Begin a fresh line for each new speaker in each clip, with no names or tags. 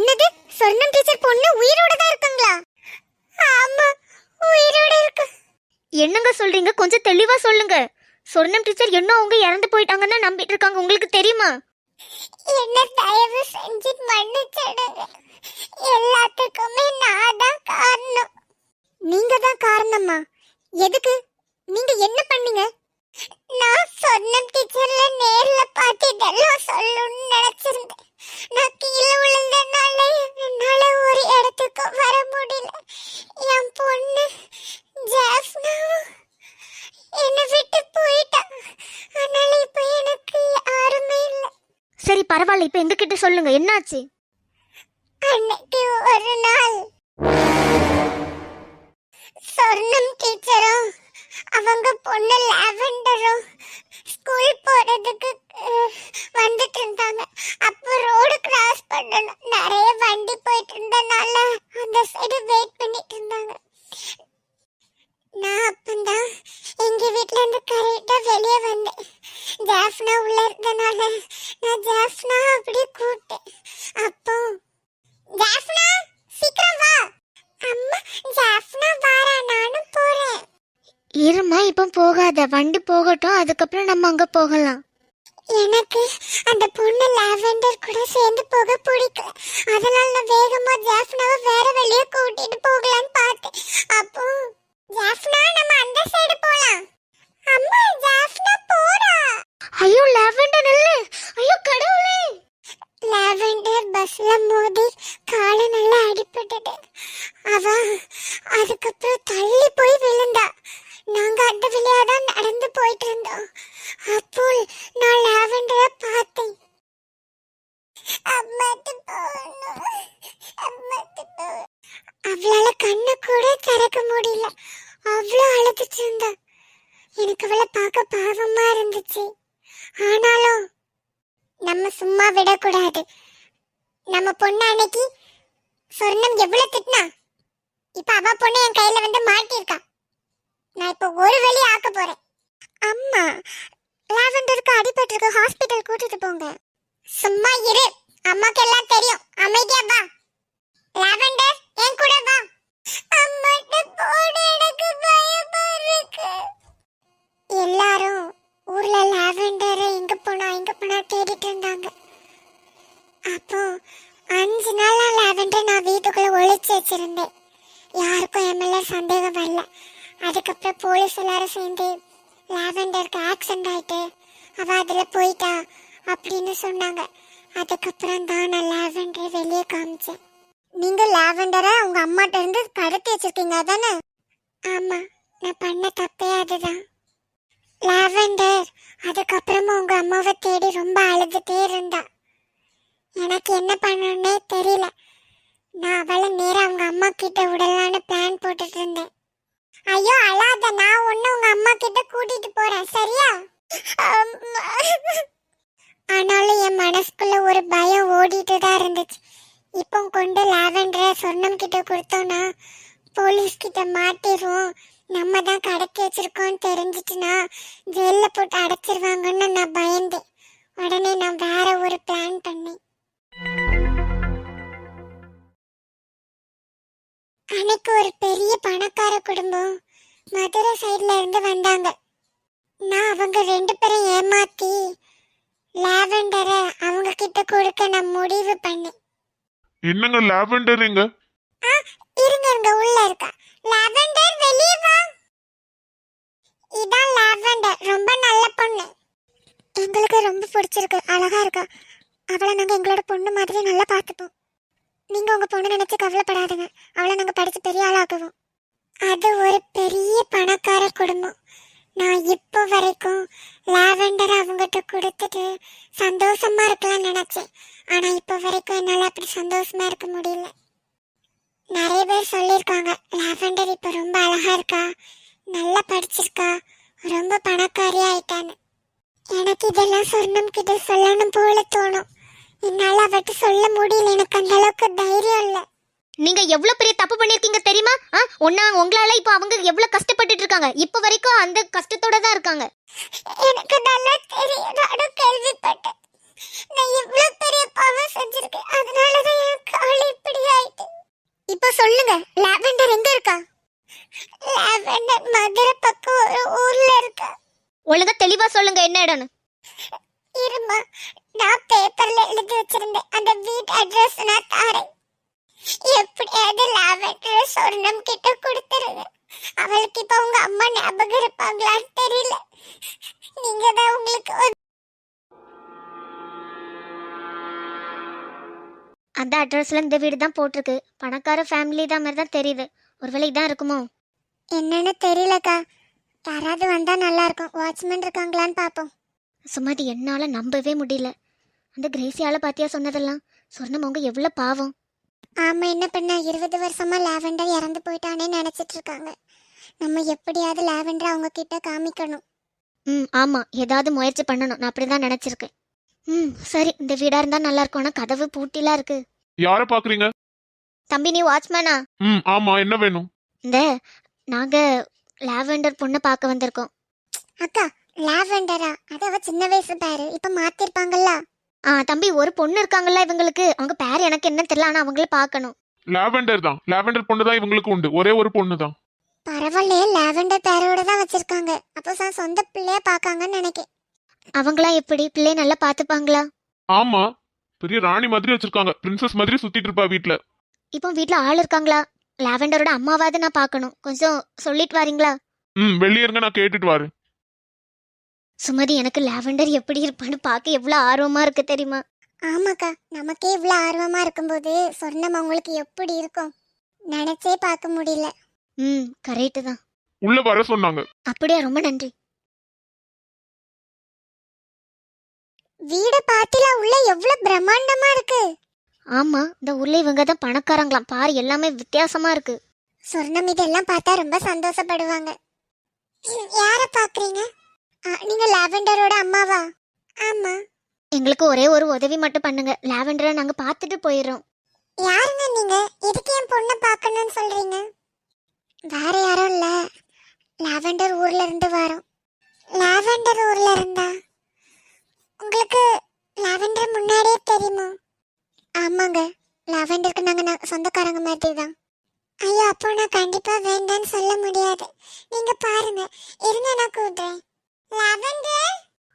என்னது? சொர்ணம் டீச்சர் பொண்ணு உயிரோட தான் இருக்காங்களா? ஆமா உயிரோட இருக்கு.
என்னங்க சொல்றீங்க? கொஞ்சம் தெளிவா சொல்லுங்க. சொர்ணம் டீச்சர் இன்னும் அவங்க இறந்து போயிட்டாங்கன்னு நம்பிட்டு இருக்காங்க. உங்களுக்கு தெரியுமா?
என்ன தயவு செஞ்சு மன்னிச்சிடுங்க. எல்லாத்துக்குமே நான் தான் காரணம். நீங்க தான் காரணமா? எதுக்கு?
சொல்லுங்க என்னாச்சு?
அன்னைக்கு ஒரு நாள் சொர்ணம் டீச்சரும் அவங்க பொண்ணு லாவெண்டரும் ஸ்கூல் போறதுக்கு வந்துட்டு இருந்தாங்க. அப்போ ரோடு கிராஸ் பண்ணணும். நிறைய வண்டி போயிட்டு இருந்தனால அந்த சைடு வெயிட் பண்ணிட்டு இருந்தாங்க. நான் அப்பந்தான் எங்க வீட்ல இருந்து கரெக்டா வெளியே வந்தேன். ஜாஃப்னா உள்ள இருந்தனால நான் ஜாஃப்னா அப்படி கூப்பிட்டேன். அப்போ ஜாஃப்னா சீக்கிரம் வா. அம்மா ஜாஃப்னா வாரா நானும் போறேன்.
இருமா இப்போ போகாத. வண்டி போகட்டும் அதுக்கப்புறம் நம்ம அங்க போகலாம்.
எனக்கு அந்த பொண்ணு லாவெண்டர் கூட சேர்ந்து போக பிடிக்கல அதனால நான் வேகமா ஜாஃப்னாவை வேற வெளியே கூட்டிட்டு போகலான்னு பார்த்தேன் அப்போ ஜாஃப்னா நம்ம அந்த சைடு போலாம் அம்மா ஜாஃப்னா போறா
ஐயோ லாவெண்டர் இல்ல ஐயோ கடவுளே
லாவெண்டர் பஸ்ல மோதி காலை நல்லா அடிபட்டுட்டு அவ அதுக்கப்புறம் தள்ளி போய் விழுந்தா நாங்க அந்த வழியா தான் நடந்து போயிட்டு இருந்தோம் அப்போ நான் லாவெண்டரை பார்த்தேன் அம்மாட்டு போகணும் அம்மாட்டு போகணும் அவளால கண்ணை கூட திறக்க முடியல. அவ்வளோ அழுதுட்டு இருந்தா எனக்கு அவளை பார்க்க பாவமா இருந்துச்சு. ஆனாலும் நம்ம சும்மா விடக்கூடாது. நம்ம பொண்ணு அன்னைக்கு சொர்ணம் எவ்வளவு திட்டினா? இப்ப அவ பொண்ணு என் கையில வந்து மாட்டியிருக்கா. நான் இப்ப ஒரு வழி ஆக்க போறேன். அம்மா லாவெண்டருக்கு அடிபட்டிருக்கு. ஹாஸ்பிட்டல் கூட்டிட்டு போங்க. சும்மா இரு. அம்மாக்கு எல்லாம் தெரியும். அமைதியா வா. லாவெண்டர் என் கூட வா. இருக்கு. எல்லாரும் ஊர்ல லாவெண்டர் எங்க போனா எங்க போனா தேடிட்டு இருந்தாங்க. அப்போ அஞ்சு நாளா லாவெண்டர் நான் வீட்டுக்குள்ள ஒழிச்சு வச்சிருந்தேன். யாருக்கும் எம்எல்ஏ சந்தேகம் வரல. அதுக்கப்புறம் போலீஸ் எல்லாரும் சேர்ந்து லாவெண்டருக்கு ஆக்சிடென்ட் ஆயிட்டு அவ அதுல போயிட்டா அப்படின்னு சொன்னாங்க. அதுக்கப்புறம் தான் நான் லாவெண்டர் வெளியே காமிச்சேன். நீங்க லாவெண்டரை உங்க அம்மாட்ட இருந்து கடத்தி வச்சிருக்கீங்க அதானே? ஆமா நான் பண்ண தப்பே அதுதான். லாவெண்டர் அதுக்கப்புறமா உங்க அம்மாவை தேடி ரொம்ப அழுதுட்டே இருந்தா. எனக்கு என்ன பண்ணணும்னே தெரியல. நான் அவளை நேரா அவங்க அம்மா கிட்ட விடலான்னு பிளான் போட்டுட்டு இருந்தேன். ஐயோ அழாத நான் ஒண்ணு உங்க அம்மா கிட்ட கூட்டிட்டு போறேன் சரியா. ஆனாலும் என் மனசுக்குள்ள ஒரு பயம் ஓடிட்டு தான் இருந்துச்சு. இப்போ கொண்டு லாவெண்டரை சொர்ணம் கிட்ட கொடுத்தோம்னா போலீஸ் கிட்ட மாட்டிடுவோம் நம்ம தான் கடத்தி வச்சிருக்கோம்னு தெரிஞ்சிட்டுனா ஜெயில போட்டு அடைச்சிருவாங்கன்னு நான் பயந்தேன். உடனே நான் வேற ஒரு பிளான் பண்ணேன். அன்னைக்கு ஒரு பெரிய பணக்கார குடும்பம் மதுரை சைடுல இருந்து வந்தாங்க. நான் அவங்க ரெண்டு பேரும் ஏமாத்தி லாவெண்டரை அவங்க கிட்ட கொடுக்க நான் முடிவு பண்ணேன்.
என்னங்க லாவெண்டர் எங்க
ஆ, இருங்க இருங்க உள்ள இருக்கா. லாவெண்டர் வெளிய வா. இதான் லாவெண்டர் ரொம்ப நல்ல பொண்ணு. எங்களுக்கு ரொம்ப பிடிச்சிருக்கு அழகா இருக்கா. அவளை நாங்க எங்களோட பொண்ணு மாதிரி நல்லா பார்த்துப்போம். நீங்க உங்க பொண்ணு நினைச்சு கவலைப்படாதீங்க. அவளை நாங்க படிச்சு பெரிய ஆளாக்குவோம். அது ஒரு பெரிய பணக்கார குடும்பம். நான் இப்போ வரைக்கும் லாவெண்டர் அவங்ககிட்ட கொடுத்துட்டு சந்தோஷமா இருக்கலாம் நினைச்சேன். ஆனா இப்போ வரைக்கும் என்னால அப்படி சந்தோஷமா இருக்க முடியல. நிறைய பேர் சொல்லியிருக்காங்க லாவெண்டர் இப்போ ரொம்ப அழகா இருக்கா? நல்லா படிச்சிருக்கா? ரொம்ப பணக்காரியா ஆயிட்டான்னு. எனக்கு இதெல்லாம் சொர்ணம் கிட்ட சொல்லணும் போல தோணும். என்னால் அவட்ட சொல்ல முடியல. எனக்கு அந்த அளவுக்கு தைரியம் இல்லை.
நீங்க எவ்வளவு பெரிய தப்பு பண்ணிருக்கீங்க தெரியுமா? ஒன்னா உங்களால இப்போ அவங்க எவ்வளவு கஷ்டப்பட்டுட்டு இருக்காங்க. இப்போ வரைக்கும் அந்த கஷ்டத்தோட தான் இருக்காங்க.
எனக்கு நல்லா தெரியும் நானும் கேள்விப்பட்டேன். நான் இவ்வளவு பெரிய பாவம் செஞ்சிருக்கேன். அதனாலதான் என் கால் சொல்லுங்க லாவெண்டர் எங்க இருக்கா? லாவெண்டர் மதுரை பக்கம் ஒரு ஊர்ல இருக்கா.
ஒழுங்கா தெளிவா சொல்லுங்க என்ன இடம்னு.
இருமா நான் பேப்பர்ல எழுதி வச்சிருந்தேன். அந்த வீட் அட்ரஸ் நான் தாரேன். எப்படியாவது லாவெண்டர் சொர்ணம் கிட்ட கொடுத்துருங்க. அவளுக்கு இப்ப உங்க அம்மா ஞாபகம் இருப்பாங்களான்னு தெரியல. நீங்க தான் உங்களுக்கு
அந்த அட்ரஸ்ல இந்த வீடு தான் போட்டிருக்கு. பணக்கார ஃபேமிலி தான் மாதிரி தான் தெரியுது. ஒருவேளை இதான் இருக்குமோ?
என்னன்னு தெரியலக்கா. யாராவது வந்தா நல்லா இருக்கும். வாட்ச்மேன் இருக்காங்களான்னு பாப்போம்.
சும்மாடி என்னால நம்பவே முடியல. அந்த கிரேசியால பாத்தியா சொன்னதெல்லாம்? சொர்ணம் அவங்க எவ்வளவு பாவம்.
ஆமா என்ன பண்ண? இருபது வருஷமா லாவெண்டர் இறந்து போயிட்டானே நினைச்சிட்டு இருக்காங்க. நம்ம எப்படியாவது லாவெண்டர் அவங்க கிட்ட காமிக்கணும்.
ம் ஆமா. ஏதாவது முயற்சி பண்ணணும். நான் அப்படிதான் நினைச்சிருக்கேன். ம் சரி. இந்த வீடா இருந்தா நல்லா இருக்கும் ஆனா கதவு பூட்டிலாம் இருக்கு.
யார பாக்குறீங்க?
தம்பி நீ வாட்ச்மேனா?
ம் ஆமா. என்ன வேணும்?
இந்த நாங்க லாவெண்டர் பொண்ணை பார்க்க வந்திருக்கோம்.
அக்கா லாவெண்டரா? அது அவ சின்ன வயசு பேரு. இப்ப மாத்திருப்பாங்கல்ல.
ஆ தம்பி ஒரு பொண்ணு இருக்காங்கல்ல இவங்களுக்கு? அவங்க பேர் எனக்கு என்ன தெரியல ஆனா அவங்கள பார்க்கணும்.
லாவெண்டர் தான். லாவெண்டர் பொண்ணு தான் இவங்களுக்கு உண்டு. ஒரே ஒரு பொண்ணு தான்.
பரவாயில்லையே லாவெண்டர் பேரோட தான் வச்சிருக்காங்க. அப்போ தான் சொந்த பிள்ளைய பாக்காங்கன்னு நினைக்கிறேன்
அவங்களாம் எப்படி? பிள்ளை நல்லா பார்த்துப்பாங்களா?
ஆமா. பெரிய ராணி மாதிரி வச்சிருக்காங்க. பிரின்சஸ் மாதிரி சுத்திட்டு இருப்பா வீட்ல.
இப்போ வீட்ல ஆள் இருக்காங்களா? லாவெண்டரோட அம்மாவாவது நான் பார்க்கணும். கொஞ்சம் சொல்லிட்டு வாரீங்களா?
ம் வெளியே இருங்க நான் கேட்டுட்டு வரேன்.
சுமதி எனக்கு லாவெண்டர் எப்படி இருப்பான்னு பார்க்க எவ்வளோ ஆர்வமா இருக்கு தெரியுமா?
ஆமாக்கா நமக்கே இவ்வளோ ஆர்வமா இருக்கும்போது சொர்ணம் அவங்களுக்கு எப்படி இருக்கும்? நினைச்சே பார்க்க முடியல.
ம் கரெக்டு தான்.
உள்ள வர சொன்னாங்க.
அப்படியா ரொம்ப நன்றி.
வீட பாத்தில உள்ள எவ்வளவு பிரம்மாண்டமா இருக்கு?
ஆமா இந்த ஊர்ல இவங்க தான் பணக்காரங்களாம். பாரு எல்லாமே வித்தியாசமா இருக்கு.
சொர்ணம் இதெல்லாம் பார்த்தா ரொம்ப சந்தோஷப்படுவாங்க. யார பாக்குறீங்க நீங்க லாவெண்டரோட அம்மாவா? ஆமா.
எங்களுக்கு ஒரே ஒரு உதவி மட்டும் பண்ணுங்க. லாவெண்டரை நாங்க பார்த்துட்டு போயிடுறோம்.
யாருங்க நீங்க? எதுக்கு என் பொண்ணை பார்க்கணும்னு சொல்றீங்க? வேற யாரும் இல்ல. லாவெண்டர் ஊர்ல இருந்து வரோம். லாவெண்டர் ஊர்ல இருந்தா? உங்களுக்கு லாவெண்டர் முன்னாடியே தெரியுமா? ஆமாங்க. லாவெண்டருக்கு நாங்க சொந்தக்காரங்க மாதிரி தான் ஐயோ அப்போ நான் கண்டிப்பா வேண்டான்னு சொல்ல முடியாது. நீங்க பாருங்க. இருங்க நான் கூப்பிடுறேன்.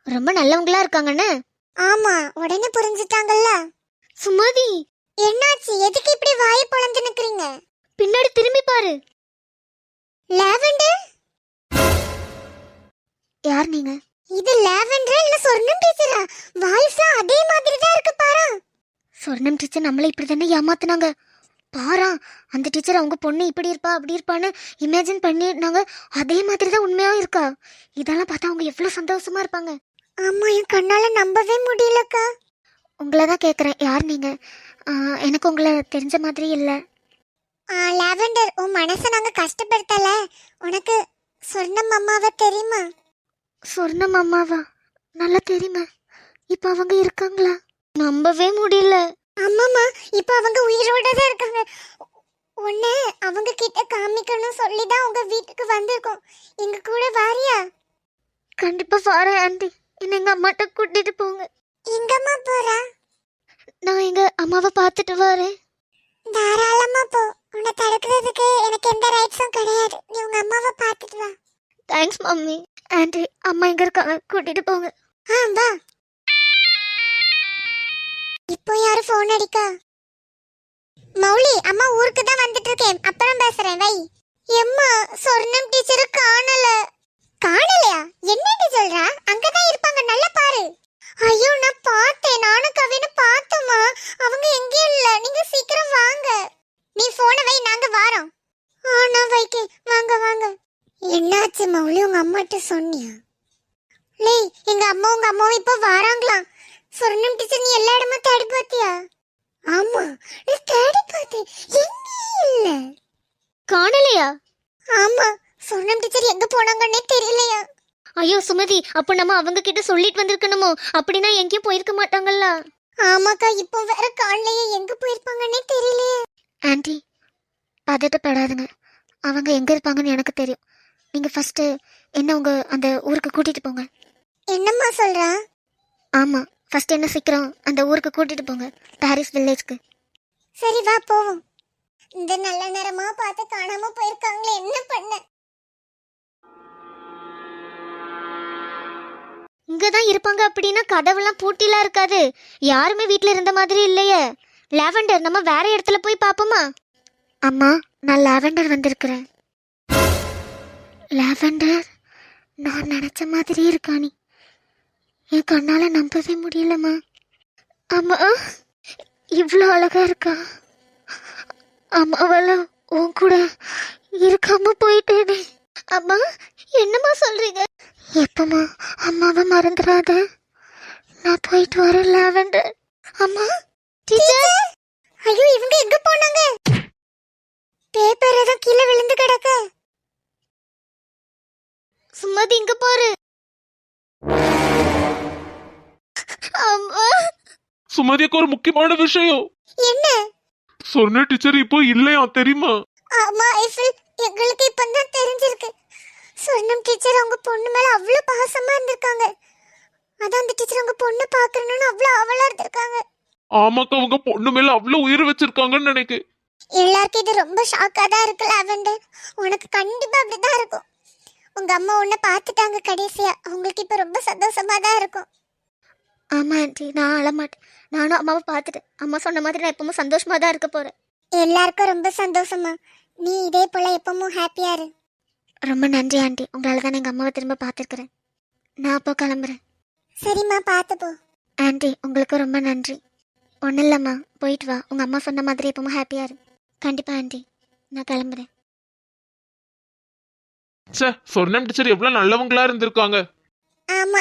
ரொம்ப நல்லவங்களா இருக்காங்கன்னு.
ஆமா உடனே புரிஞ்சுட்டாங்கல்ல.
சுமதி.
என்னாச்சு? எதுக்கு இப்படி வாயை பொளந்து நிக்கிறீங்க?
பின்னாடி திரும்பி பாரு.
லாவெண்டர்?
யார் நீங்க?
இது லாவெண்டரா இல்ல சொர்ணம் டீச்சரா? வாய்ஸ்லாம் அதே மாதிரி தான் இருக்கு பாரு.
சொர்ணம் டீச்சர் நம்மளை இப்படி தானே ஏமாத்துனாங்க. பாரா அந்த டீச்சர் அவங்க பொண்ணு இப்படி இருப்பா அப்படி இருப்பான்னு இமேஜின் பண்ணிருந்தாங்க அதே மாதிரி தான் உண்மையா இருக்கா? இதெல்லாம் பார்த்தா அவங்க எவ்வளவு சந்தோஷமா இருப்பாங்க.
ஆமா என் கண்ணால நம்பவே முடியலக்கா.
உங்களை தான் கேட்குறேன் யார் நீங்க? ஆ, எனக்கு உங்களை தெரிஞ்ச மாதிரி இல்லை.
லாவெண்டர் உன் மனசை நாங்க கஷ்டப்படுத்தல. உனக்கு சொர்ணம் அம்மாவை தெரியுமா?
சொர்ணம் அம்மாவா நல்லா தெரியுமா. இப்போ அவங்க இருக்காங்களா? நம்பவே முடியல.
ஆமாமா இப்ப அவங்க உயிரோட தான் இருக்காங்க. உன்னை அவங்க கிட்ட காமிக்கணும் சொல்லி தான் உங்க வீட்டுக்கு வந்திருக்கோம். எங்க கூட வாரியா?
கண்டிப்பா வரேன் ஆண்டி. என்ன எங்க அம்மாட்ட கூட்டிட்டு போங்க.
எங்கம்மா போறா?
நான் எங்க அம்மாவை பார்த்துட்டு வரேன்.
தாராளமா போ. உன்னை தடுக்கிறதுக்கு எனக்கு எந்த ரைட்ஸும் கிடையாது. நீ உங்க அம்மாவை பார்த்துட்டு வா.
Thanks mummy. ஆண்டி அம்மா எங்க இருக்காங்க? கூட்டிட்டு போங்க.
ஆ வா. இப்போ யாரு ஃபோன் அடிக்கா? மௌலி அம்மா ஊருக்கு தான் வந்துட்டு இருக்கேன் அப்புறம் பேசுறேன் வை. எம்மா சொர்ணம் டீச்சர் காணல. காணலையா? என்னடி சொல்றா? அங்கதான் இருப்பாங்க நல்லா பாரு. ஐயோ நான் பார்த்தேன். நானும் கவினும் பார்த்தோமா அவங்க எங்கேயும் இல்ல. நீங்க சீக்கிரம் வாங்க. நீ போன வை நாங்க வாரோம். ஆ நான் வைக்கே வாங்க வாங்க. என்னாச்சு மௌலி? உங்க அம்மாட்ட சொன்னியா? லே எங்க அம்மா உங்க அம்மாவும் இப்ப வாராங்களாம். சொர்ணம் டீச்சர் நீ எல்லா இடமும் தேடி பார்த்தியா? ஆமா நான் தேடி பார்த்தேன். எங்கேயும் இல்ல.
காணலையா?
ஆமா சொர்ணம் டீச்சர் எங்க போனாங்கன்னே தெரியலையா?
ஐயோ சுமதி அப்போ நம்ம அவங்க கிட்ட சொல்லிட்டு வந்திருக்கணுமோ? அப்படின்னா எங்கேயும் போயிருக்க மாட்டாங்கல்ல
ஆமாக்கா இப்போ வேற காலையே எங்க போயிருப்பாங்கன்னே தெரியலையே.
ஆண்டி பதட்டப்படாதுங்க அவங்க எங்க இருப்பாங்கன்னு எனக்கு தெரியும். நீங்க ஃபர்ஸ்ட் என்ன உங்க அந்த ஊருக்கு கூட்டிட்டு போங்க.
என்னம்மா சொல்றா?
ஆமா. ஃபர்ஸ்ட் என்ன சீக்கிரம் அந்த ஊருக்கு கூட்டிட்டு போங்க. பாரிஸ் வில்லேஜ்க்கு
சரி வா போவோம். இந்த நல்ல நேரமா பார்த்து காணாம போயிருக்காங்களே என்ன பண்ண?
இங்க தான் இருப்பாங்க அப்படின்னா கதவெல்லாம் பூட்டிலாம் இருக்காது. யாருமே வீட்ல இருந்த மாதிரி இல்லையே. லாவெண்டர் நம்ம வேற இடத்துல போய் பாப்போமா அம்மா நான் லாவெண்டர் வந்திருக்கிறேன். லாவெண்டர் நான் நினைச்ச மாதிரி இருக்கா நீ என் கண்ணால நம்பவே முடியலம்மா. அம்மா இவ்வளோ அழகா இருக்கா. அம்மாவால உன் கூட இருக்காம போயிட்டேனே. அம்மா என்னம்மா சொல்றீங்க? எப்பமா அம்மாவை மறந்துடாத நான் போயிட்டு வரேன் லாவெண்டர். அம்மா டீச்சர்!
ஐயோ இவங்க எங்க போனாங்க? பேப்பர் ஏதோ கீழே விழுந்து கிடக்க.
சும்மா இங்க பாரு. அம்மா.
சுமதிக்கு ஒரு முக்கியமான விஷயம்.
என்ன?
சொன்ன டீச்சர் இப்போ இல்லையா தெரியுமா?
ஆமா ஐஃபில் எங்களுக்கு இப்பதான் தெரிஞ்சிருக்கு. சொர்ணம் டீச்சர் அவங்க பொண்ணு மேல அவ்வளவு பாசமா இருந்திருக்காங்க. அதான் அந்த டீச்சர் அவங்க பொண்ணு பாக்கணும்னு அவ்வளவு ஆவலா இருந்திருக்காங்க.
ஆமாக்கா அவங்க பொண்ணு மேல அவ்வளவு உயிர் வச்சிருக்காங்கன்னு நினைக்கு
எல்லாருக்கும் இது ரொம்ப ஷாக்கா தான் இருக்கு லாவெண்டர் உனக்கு கண்டிப்பா அப்படிதான் இருக்கும். உங்க அம்மா உன்னை பார்த்துட்டாங்க கடைசியா. அவங்களுக்கு இப்ப ரொம்ப சந்தோஷமா தான் இருக்கும்.
ஆமா ஆண்டி. நான் அழமாட்டேன். நானும் அம்மாவை பார்த்துட்டேன். அம்மா சொன்ன மாதிரி நான் எப்பவும் சந்தோஷமா தான் இருக்க போறேன்.
எல்லாருக்கும் ரொம்ப சந்தோஷமா. நீ இதே போல எப்பவும் ஹாப்பியா இரு.
ரொம்ப நன்றி ஆண்டி. உங்களால தான் எங்க அம்மாவை திரும்ப பார்த்துருக்குறேன். நான் அப்போ கிளம்புறேன்.
சரிம்மா பார்த்து போ.
ஆண்டி உங்களுக்கு ரொம்ப நன்றி. ஒன்றும் இல்லைம்மா. போயிட்டு வா. உங்கள் அம்மா சொன்ன மாதிரி எப்பவும் ஹாப்பியாக இரு. கண்டிப்பாக ஆண்டி. நான் கிளம்புறேன்.
ச்சே சொர்ணம் டீச்சர் எவ்வளவு நல்லவங்களா இருந்திருக்காங்க.
ஆமா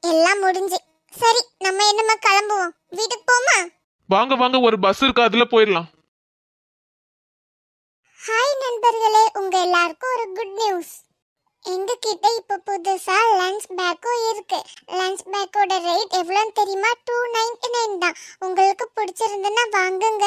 எல்லாம் முடிஞ்சு. சரி நம்ம என்னம்மா கிளம்புவோம்? வீட்டுக்கு போமா?
வாங்க வாங்க ஒரு பஸ் இருக்கு அதுல போயிடலாம்.
ஹாய் நண்பர்களே உங்க எல்லாருக்கும் ஒரு குட் நியூஸ் எங்க கிட்ட இப்ப புதுசா லஞ்ச் பேக்கும் இருக்கு. லஞ்ச் பேக்கோட ரேட் எவ்வளோன்னு தெரியுமா? டூ நைன்டி நைன் தான். உங்களுக்கு பிடிச்சிருந்துன்னா வாங்குங்க.